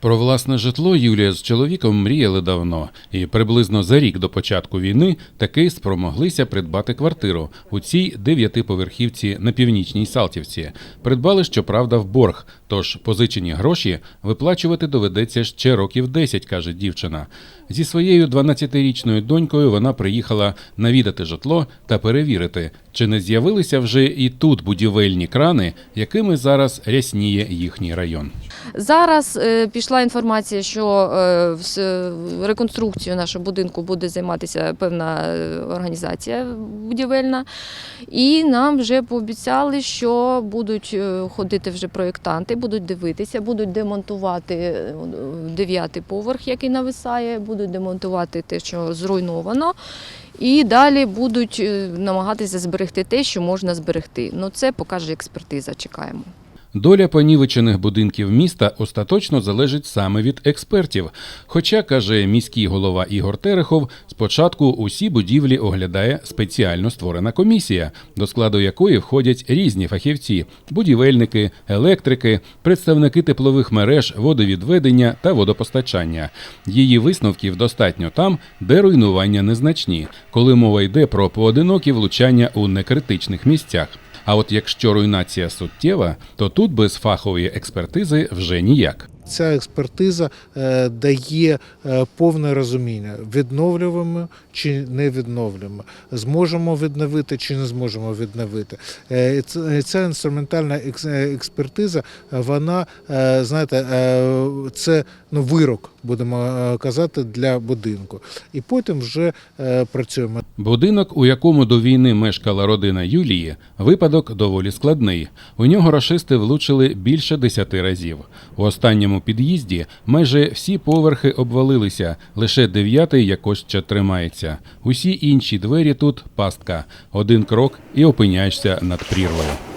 Про власне житло Юлія з чоловіком мріяли давно, і приблизно за рік до початку війни таки спромоглися придбати квартиру у цій дев'ятиповерхівці на північній Салтівці. Придбали, щоправда, в борг, тож позичені гроші виплачувати доведеться ще років 10, каже дівчина. Зі своєю 12-річною донькою вона приїхала навідати житло та перевірити, чи не з'явилися вже і тут будівельні крани, якими зараз рясніє їхній район. Зараз е, пішла інформація, що е, с- нашого будинку буде займатися певна е, організація будівельна. І нам вже пообіцяли, що будуть ходити вже проєктанти, будуть дивитися, будуть демонтувати дев'ятий поверх, який нависає, будуть демонтувати те, що зруйновано. І далі будуть е, намагатися зберегти те, що можна зберегти. Ну це покаже експертиза. Чекаємо. Доля понівечених будинків міста остаточно залежить саме від експертів. Хоча, каже міський голова Ігор Терехов, спочатку усі будівлі оглядає спеціально створена комісія, до складу якої входять різні фахівці: будівельники, електрики, представники теплових мереж, водовідведення та водопостачання. Її висновків достатньо там, де руйнування незначні, коли мова йде про поодинокі влучання у некритичних місцях. А от якщо руйнація суттєва, то тут без фахової експертизи вже ніяк. Ця експертиза е, дає е, повне розуміння, відновлюємо чи не відновлюємо, зможемо відновити чи не зможемо відновити. Е, Ця інструментальна екс- експертиза, вона, знаєте, це ну, вирок, будемо е, казати, для будинку. І потім вже е, працюємо. Будинок, у якому до війни мешкала родина Юлії, випадок доволі складний. У нього рашисти влучили більше десяти разів. У останньому під'їзді майже всі поверхи обвалилися, лише дев'ятий якось ще тримається. Усі інші двері тут пастка. Один крок і опиняєшся над прірвою.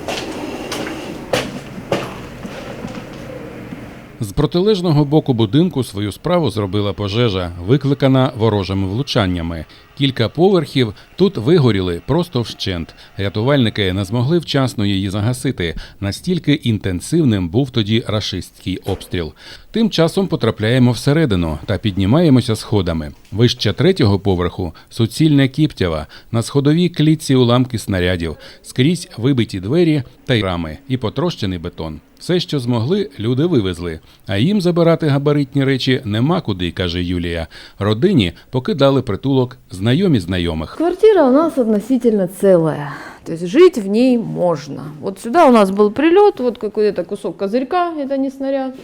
З протилежного боку будинку свою справу зробила пожежа, викликана ворожими влучаннями. Кілька поверхів тут вигоріли просто вщент. Рятувальники не змогли вчасно її загасити. Настільки інтенсивним був тоді рашистський обстріл. Тим часом потрапляємо всередину та піднімаємося сходами. Вище третього поверху суцільне кіптява, на сходовій клітці уламки снарядів, скрізь вибиті двері та й рами і потрощений бетон. Все, що змогли, люди вивезли. А їм забирати габаритні речі нема куди, каже Юлія. Родині покидали притулок знайомі знайомих. Квартира у нас относительно целая. То есть жить в ней можно. Вот сюда у нас был прилет, вот какой-то кусок козырька, это не снаряд.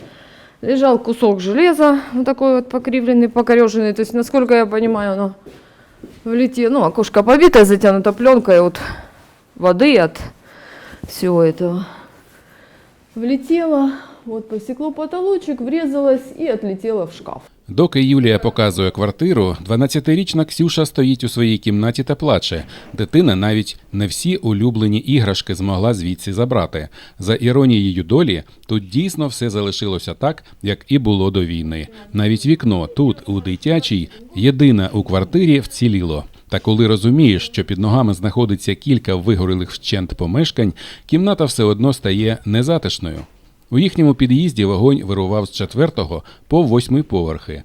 Лежал кусок железа, вот такой вот покривленный, покореженный. То есть, насколько я понимаю, оно влетело. Ну, окошко побито, затянуто пленкой от воды, от всего этого. Влетело, вот посекло потолочек, врезалось и отлетело в шкаф. Доки Юлія показує квартиру, 12-річна Ксюша стоїть у своїй кімнаті та плаче. Дитина навіть не всі улюблені іграшки змогла звідси забрати. За іронією долі, тут дійсно все залишилося так, як і було до війни. Навіть вікно тут, у дитячій, єдине у квартирі вціліло. Та коли розумієш, що під ногами знаходиться кілька вигорілих вщент помешкань, кімната все одно стає незатишною. У їхньому під'їзді вогонь вирував з четвертого по восьмий поверхи.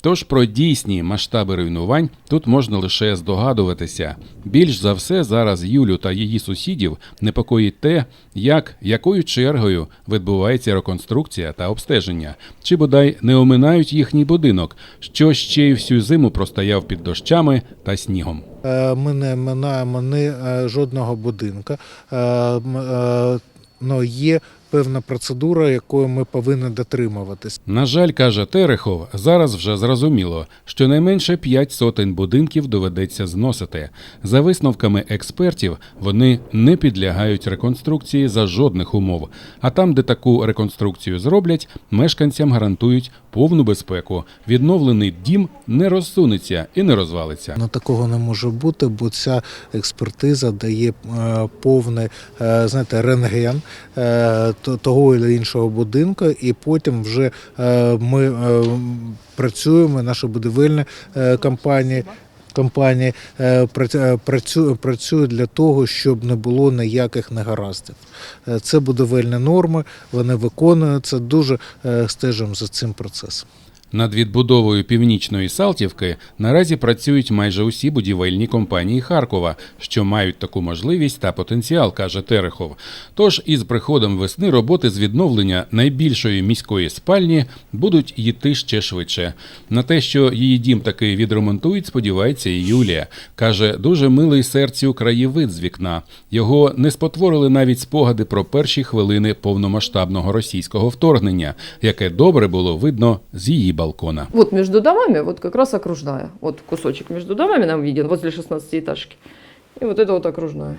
Тож про дійсні масштаби руйнувань тут можна лише здогадуватися. Більш за все зараз Юлю та її сусідів непокоїть те, як якою чергою відбувається реконструкція та обстеження, чи бодай не оминають їхній будинок, що ще й всю зиму простояв під дощами та снігом. Е, Ми не минаємо ні е, жодного будинку. Е, Ну, є певна процедура, якою ми повинні дотримуватись. На жаль, каже Терехов, зараз вже зрозуміло, що найменше п'ять сотень будинків доведеться зносити. За висновками експертів, вони не підлягають реконструкції за жодних умов. А там, де таку реконструкцію зроблять, мешканцям гарантують повну безпеку. Відновлений дім не розсунеться і не розвалиться. Ну такого не може бути, бо ця експертиза дає е, повний е, знаєте, рентген е, того чи іншого будинку, і потім вже е, ми е, працюємо, наша будівельна е, компанія. компанії працю- працює для того, щоб не було ніяких негараздів. Це будівельні норми, вони виконуються. Дуже стежимо за цим процесом. Над відбудовою північної Салтівки наразі працюють майже усі будівельні компанії Харкова, що мають таку можливість та потенціал, каже Терехов. Тож із приходом весни роботи з відновлення найбільшої міської спальні будуть йти ще швидше. На те, що її дім таки відремонтують, сподівається і Юлія. Каже, дуже милий серцю краєвид з вікна. Його не спотворили навіть спогади про перші хвилини повномасштабного російського вторгнення, яке добре було видно з її балкона. Вот между домами, вот как раз окружная. Вот кусочек между домами нам виден, возле 16-этажки. И вот это вот окружная.